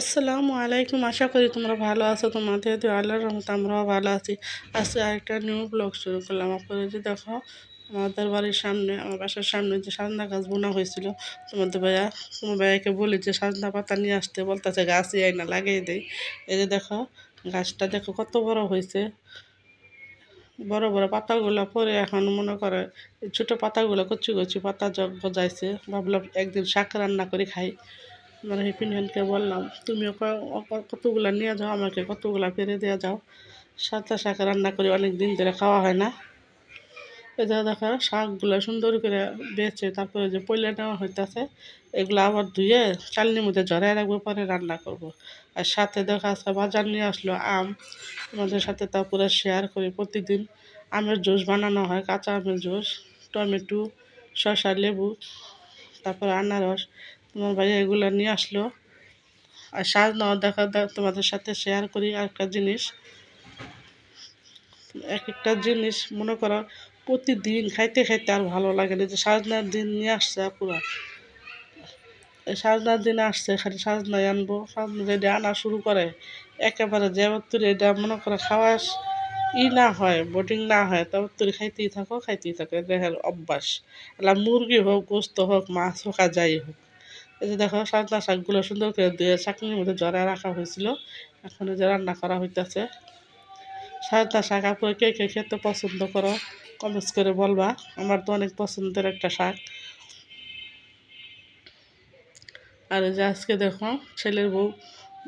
আসসালামু আলাইকুম। আশা করি তোমরা ভালো আছো। তোমাদের তো আল্লাহর রহমত আমরাও ভালো আছি। আজকে আরেকটা নিউ ব্লগ শুরু করলাম। আপনারা যে দেখো আমাদের বাড়ির সামনে, আমার বাসার সামনে যে সাজনা গাছ বোনা হয়েছিল, তোমাদের ভাইয়া, তোমার ভাইয়াকে বলি যে সাজনা পাতা নিয়ে আসতে বলতেছে, গাছই আই না, লাগিয়ে দেয় এই যে দেখো, গাছটা দেখো কত বড় হয়েছে। বড় বড় পাতাগুলো পরে এখন মনে করে ছোটো পাতাগুলো কচি কচি পাতা গজাইছে ভাবলাম একদিন শাক রান্না করে খাই। মানে হিপিনকে বললাম তুমিও কতগুলো নিয়ে যাও, আমাকে কতগুলো পেরে দিয়ে যাও। সাতটা শাক রান্না করে অনেক দিন ধরে খাওয়া হয় না। এটা দেখা, শাকগুলো সুন্দর করে বেছে, তারপরে যে পয়লা নেওয়া হইতেছে, এগুলো আবার ধুয়ে চালনির মধ্যে জড়াই রাখব, পরে রান্না করব। আর সাথে দেখা আছে বাজার নিয়ে আসলো আম। আমাদের সাথে তারপরে শেয়ার করি প্রতিদিন। আমের জুস বানানো হয়, কাঁচা আমের জুস, টমেটো, শসা, লেবু, তারপর আনারস। তোমার ভাই এগুলো নিয়ে আসলো। আর সাজ নেওয়া দেখা তোমাদের সাথে শেয়ার করি আর একটা জিনিস। এক একটা জিনিস মনে করো, প্রতিদিন খাইতে খাইতে আর ভালো লাগে না। যে সাজনার দিন নিয়ে আসছে পুরা সাজনার দিন আসছে, খালি সাজনাই আনব। সাজনা যদি আনা শুরু করে, একেবারে যে তুলে এটা মনে করে খাওয়া ই না হয় বোটিং না হয় তবে তুই খাইতেই থাকো খাইতেই থাকো। দেহের অভ্যাস। মুরগি হোক, গোস্ত হোক, মাছ হোক আর যাই হোক। এই যে দেখো সাজনা শাকগুলো সুন্দর করে দিয়ে চাকনির মধ্যে জড়ায় রাখা হয়েছিল। এখন যে রান্না করা হইতেছে। সাজনা শাক আপনার কে কে খেতে পছন্দ করো কমেন্টস করে বলবা। আমার তো অনেক পছন্দের একটা শাক। আর এই যে আজকে দেখো, ছেলের বউ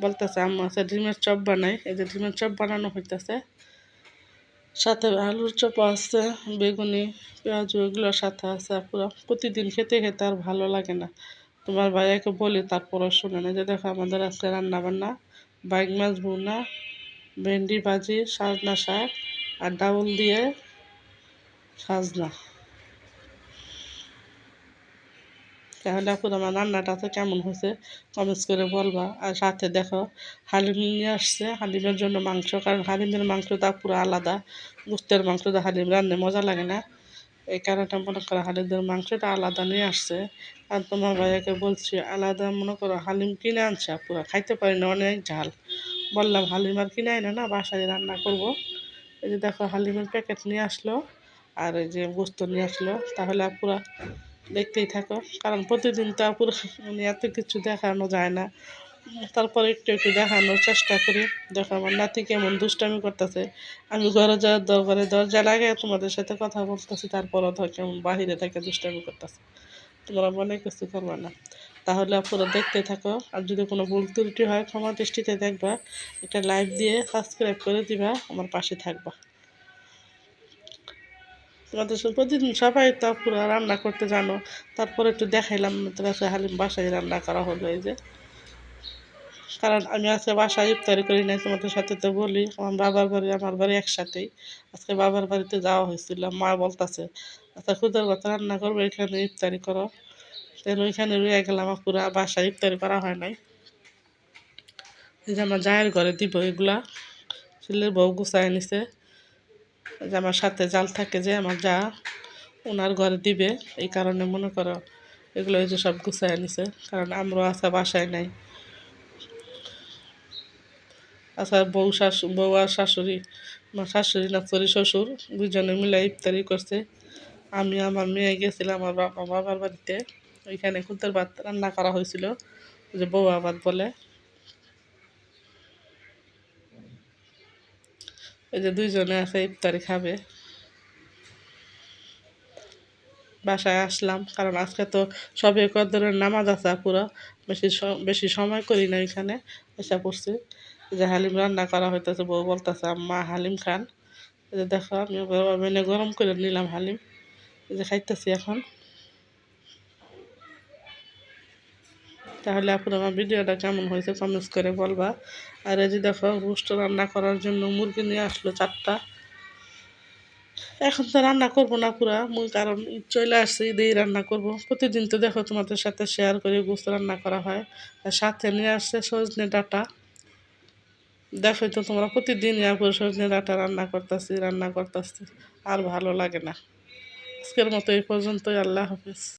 বলতেছে, আম্মা আছে ডিমের চপ বানাই। এই যে ডিমের চপ বানানো হইতেছে। সাথে আলুর চপ আছে, বেগুনি, পেঁয়াজ এগুলোর সাথে আছে পুরো প্রতিদিন খেতে খেতে আর ভালো লাগে না। তোমার ভাইয়াকে বলি, তারপরও শুনে না যে দেখো আমাদের আজকে রান্না বান্না বাইক মাছ ভুনা, ভেন্ডি ভাজি, সাজনা শাক আর ডাউল দিয়ে সাজনা। তাহলে এখন আমার রান্নাটা তো কেমন হয়েছে? কমেন্টস করে বলবা। আর সাথে দেখো, হালিম নিয়ে আসছে, হালিমের জন্য মাংস, কারণ হালিমের মাংস মাংসটা পুরো আলাদা গুস্তের মাংসটা হালিম রান্নে মজা লাগে না। এই কারণটা মনে করো হালিমদের মাংসটা আলাদা নিয়ে আসছে। আর তোমার ভাইয়াকে বলছি, আলাদা মনে করো হালিম কিনে আনছে পুরো খাইতে পারি না, অনেক ঝাল। বললাম, হালিম আর কিনে আনে না, বাসায় রান্না করব। এই যে দেখো, হালিমের প্যাকেট নিয়ে আসলো, আর এই যে গোস্ত নিয়ে আসলো। তাহলে পুরা দেখতেই থাকো, কারণ প্রতিদিন তো আপুর এত কিছু দেখানো যায় না। তারপরে একটু একটু দেখানোর চেষ্টা করি। দেখো, আমার নাতি কেমন দুষ্টামি করতেছে। আমি ঘরে যাওয়ার দরকারে দরজা লাগে তোমাদের সাথে কথা বলতেছি, তারপরও ধর কেমন বাহিরে থেকে দুষ্টামি করতেছে। তোমরা মনে কিছু করবে না। তাহলে আপনারা দেখতে থাকো, আর যদি কোনো ভুল ত্রুটি হয় ক্ষমা দৃষ্টিতে দেখবা। একটা লাইক দিয়ে সাবস্ক্রাইব করে দিবা, আমার পাশে থাকবা। তোমাদের প্রতিদিন সবাই তো পুরো রান্না করতে জানো, তারপরে একটু দেখাইলাম তোমার হালিম বাসায় রান্না করা হলো এই যে। কারণ আমি আজকে বাসায় ইফতারি করি নাই, তোমাদের সাথে তো বলি, আমার বাবার বাড়ি, আমার বাড়ি একসাথেই। আজকে বাবার বাড়িতে যাওয়া হয়েছিল, মা বলতেছে আচ্ছা খুদের কথা রান্না করব, এখানে ইফতারি করো। তাহলে ওইখানে রয়ে গেলাম পুরা বাসায় ইফতারি করা হয় নাই। যে আমার জায়ের ঘরে দিব এগুলা, ছেলের বউ গুছায় নিছে। যে আমার সাথে জাল থাকে যে আমার যা ওনার ঘরে দিবে, এই কারণে মনে করো এগুলো এই যে সব গুছায় নিছে, কারণ আমরাও আসা বাসায় নাই। আচ্ছা বউ শাশু, বউ আর শাশুড়ি শাশুড়ি না সরি শ্বশুর দুজনে মিলে ইফতারি করছে। আমি আমার মেয়ে গেছিলাম আমার বাবা বাবার বাড়িতে। ওইখানে খুদের ভাত রান্না করা হয়েছিল যে বউ ভাত বলে। ওই যে দুইজনে আছে, ইফতারি খাবে। বাসায় আসলাম, কারণ আজকে তো সবে কদরের নামাজ আছে পুরো। বেশি বেশি সময় করি না এখানে এসে পড়ছি। যে হালিম রান্না করা হইতেছে, বউ বলতেছে, আম্মা, হালিম খান। যে দেখো আমি মেনে গরম করে নিলাম হালিম। যে খাইতেছি এখন। তাহলে আপনার আমার ভিডিওটা কেমন হয়েছে কমেন্টস করে বলবা। আর এই যে দেখো রোস্ট রান্না করার জন্য মুরগি নিয়ে আসলো চারটা। এখন তো রান্না করব না পুরা মুই কারণ চলে আসছে, ঈদেই রান্না করব। প্রতিদিন তো দেখো তোমাদের সাথে শেয়ার করে গোস্ত রান্না করা হয়। আর সাথে নিয়ে আসছে সজনে ডাটা। দেখো তো তোমরা প্রতিদিন করে সজনে ডাটা রান্না করতেছি রান্না করতেছি। আর ভালো লাগে না। আজকের মতো এই পর্যন্তই, আল্লাহ হাফিজ।